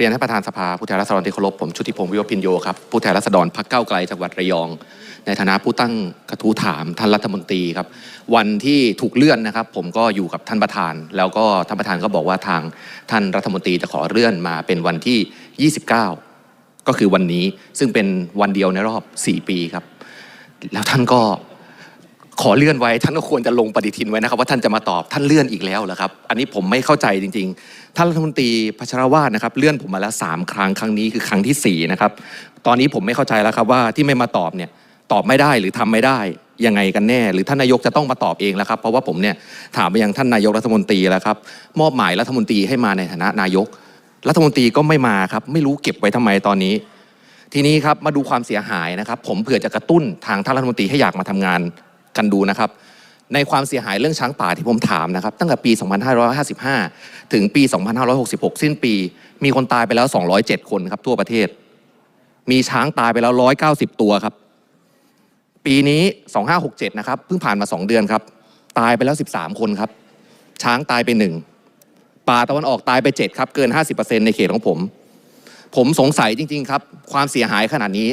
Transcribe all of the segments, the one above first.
เรียนท่านประธานสภาผู้แทนราษฎรที่เคารพผมชุติพงศ์วิวพินโยครับผู้แทนราษฎรพรรคเก้าไกลจังหวัดระยอง ในฐานะผู้ตั้งกระทู้ถามท่านรัฐมนตรีครับ วันที่ถูกเลื่อนนะครับ ผมก็อยู่กับท่านประธาน แล้วก็ท่านประธานก็บอกว่าทางท่านรัฐมนตรีจะขอเลื่อนมาเป็นวันที่ 29 ก็คือวันนี้ซึ่งเป็นวันเดียวในรอบ 4 ปีครับ แล้วท่านก็ ขอเลื่อนไว้ท่านก็ควรจะลงปฏิทินไว้นะครับว่าท่านจะมาตอบท่านเลื่อนอีกแล้วเหรอครับอันนี้ผมไม่เข้าใจจริงๆท่านรัฐมนตรีพัชรวาทนะครับเลื่อนผมมาแล้วสามครั้งครั้งนี้คือครั้งที่สี่นะครับตอนนี้ผมไม่เข้าใจแล้วครับว่าที่ไม่มาตอบเนี่ยตอบไม่ได้หรือทำไม่ได้ยังไงกันแน่ หรือท่านนายกจะต้องมาตอบเองแล้วครับ เพราะว่าผมเนี่ยถามไปยังท่านนายกรัฐมนตรีแล้วครับมอบหมายรัฐมนตรีให้มาในฐานะนายก รัฐมนตรีก็ไม่มาครับไม่รู้เก็บไว้ทำไมตอนนี้ ทีนี้ครับมาดูความเสียหายนะครับ ผมเผื่อจะกระตุ้นทางท่านรัฐมนตรีให้อยากมาทำงาน กันดูนะครับ ในความเสียหายเรื่องช้างป่าที่ผมถามนะครับ ตั้งแต่ปี 2555 ถึงปี 2566 สิ้นปี มีคนตายไปแล้ว 207 คนครับทั่วประเทศ มีช้างตายไปแล้ว 190 ตัวครับ ปีนี้ 2567 นะครับเพิ่งผ่านมา 2 เดือนครับ ตายไปแล้ว 13 คนครับ ช้างตายไปหนึ่งป่าตะวันออกตายไป 7 ครับ เกิน 50%ในเขตของผม ผมสงสัยจริง ๆ ครับ ความเสียหายขนาดนี้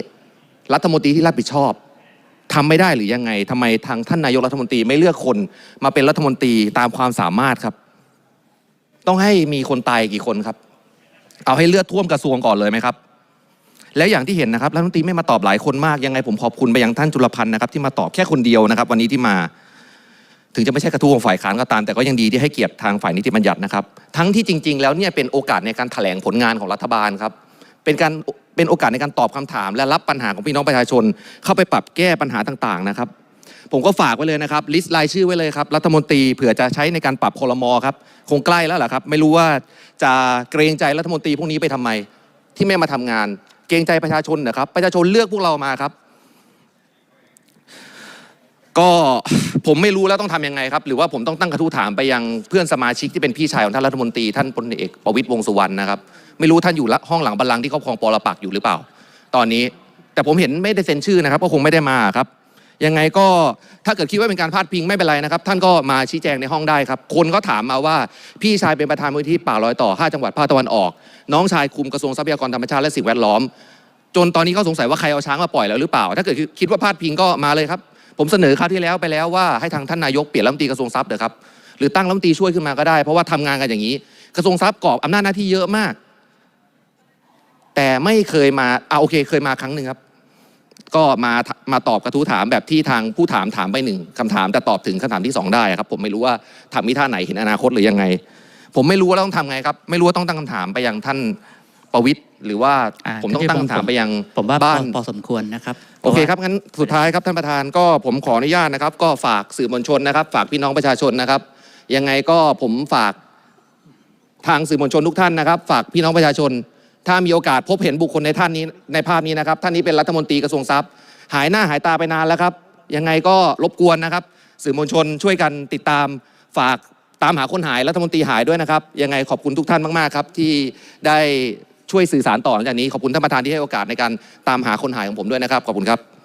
รัฐมนตรีที่รับผิดชอบ ทำไม่ได้หรือยังไงทำไมทางท่านนายกรัฐมนตรีไม่เลือกคนมาเป็นรัฐมนตรีตามความสามารถครับ ต้องให้มีคนตายกี่คนครับ เอาให้เลือดท่วมกระทรวงก่อนเลยไหมครับ แล้วอย่างที่เห็นนะครับรัฐมนตรีไม่มาตอบหลายคนมากยังไงผมขอบคุณไปยังท่านจุลพันธ์นะครับที่มาตอบแค่คนเดียวนะครับ วันนี้ที่มา ถึงจะไม่ใช่กระทู้ของฝ่ายค้านก็ตาม แต่ก็ยังดีที่ให้เกียรติทางฝ่ายนิติบัญญัตินะครับ ทั้งที่จริง ๆ แล้วเนี่ยเป็นโอกาสในการแถลงผลงานของรัฐบาลครับ เป็นการเป็นโอกาสในการตอบคำถาม และรับปัญหาของพี่น้องประชาชน เข้าไปปรับแก้ปัญหาต่างๆนะครับ ผมก็ฝากไว้เลยนะครับลิสต์รายชื่อไว้เลยครับรัฐมนตรีเผื่อจะใช้ในการปรับคอรมอครับคงใกล้แล้วแหละครับ ไม่รู้ว่าจะเกรงใจรัฐมนตรีพวกนี้ไปทำไม ที่ไม่มาทำงาน เกรงใจประชาชนนะครับ ประชาชนเลือกพวกเรามาครับ ก็ผมไม่รู้แล้วต้องทำยังไงครับ หรือว่าผมต้องตั้งกระทู้ถามไปยังเพื่อนสมาชิกที่เป็นพี่ชายของท่านรัฐมนตรีท่านพลเอกประวิตรวงสุวรรณนะครับ ไม่รู้ท่านอยู่ห้องหลังบัลลังก์ที่ครอบครองปรปักอยู่หรือเปล่า ตอนนี้แต่ผมเห็นไม่ได้เซ็นชื่อนะครับก็คงไม่ได้มาครับยังไงก็ถ้าเกิดคิดว่าเป็นการพาดพิงไม่เป็นไรนะครับ ท่านก็มาชี้แจงในห้องได้ครับ คนก็ถามมาว่าพี่ชายเป็นประธานมูลที่ป่าลอยต่อ 5 จังหวัดภาคตะวันออก น้องชายคุมกระทรวงทรัพยากรธรรมชาติและสิ่งแวดล้อม จนตอนนี้เขาสงสัยว่าใครเอาช้างมาปล่อยแล้วหรือเปล่า ถ้าเกิดคิดว่าพาดพิงก็มาเลยครับ ผมเสนอคราวที่แล้วไปแล้วว่าให้ทางท่านนายกเปลี่ยนรัฐมนตรีกระทรวงทรัพย์เถอะครับหรือตั้งรัฐมนตรีช่วยขึ้นมาก็ได้ เพราะว่าทำงานกันอย่างนี้ กระทรวงทรัพย์กรอบอำนาจหน้าที่เยอะมาก แต่ไม่เคยมาเอาโอเคเคยมาครั้งหนึ่งครับ ก็มามาตอบกระทู้ถามแบบที่ทางผู้ถามถามไปหนึ่งคำถามแต่ตอบถึงคำถามที่สองได้ครับ ผมไม่รู้ว่าทำมิท่าไหนเห็นอนาคตหรือยังไง ผมไม่รู้ว่าต้องทำไงครับ ไม่รู้ว่าต้องตั้งคำถามไปยังท่าน ประวิตรหรือว่าอ่าผมต้องตั้งคำถามไปยังผมว่าบ้านพอพอสมควรนะครับโอเคครับ งั้นสุดท้ายครับท่านประธานก็ผมขออนุญาตนะครับ ก็ฝากสื่อมวลชนนะครับ ฝากพี่น้องประชาชนนะครับ ยังไงก็ผมฝากทางสื่อมวลชนทุกท่านนะครับ ฝากพี่น้องประชาชน ถ้ามีโอกาสพบเห็นบุคคลในท่านนี้ในภาพนี้นะครับ ท่านนี้เป็นรัฐมนตรีกระทรวงทรัพย์ หายหน้าหายตาไปนานแล้วครับ ยังไงก็รบกวนนะครับ สื่อมวลชนช่วยกันติดตาม ฝากตามหาคนหายรัฐมนตรีหายด้วยนะครับ ยังไงขอบคุณทุกท่านมากๆครับ ที่ได้ ช่วยสื่อสารต่อหลังจากนี้ขอบคุณท่านประธานที่ให้โอกาสในการตามหาคนหายของผมด้วยนะครับขอบคุณครับ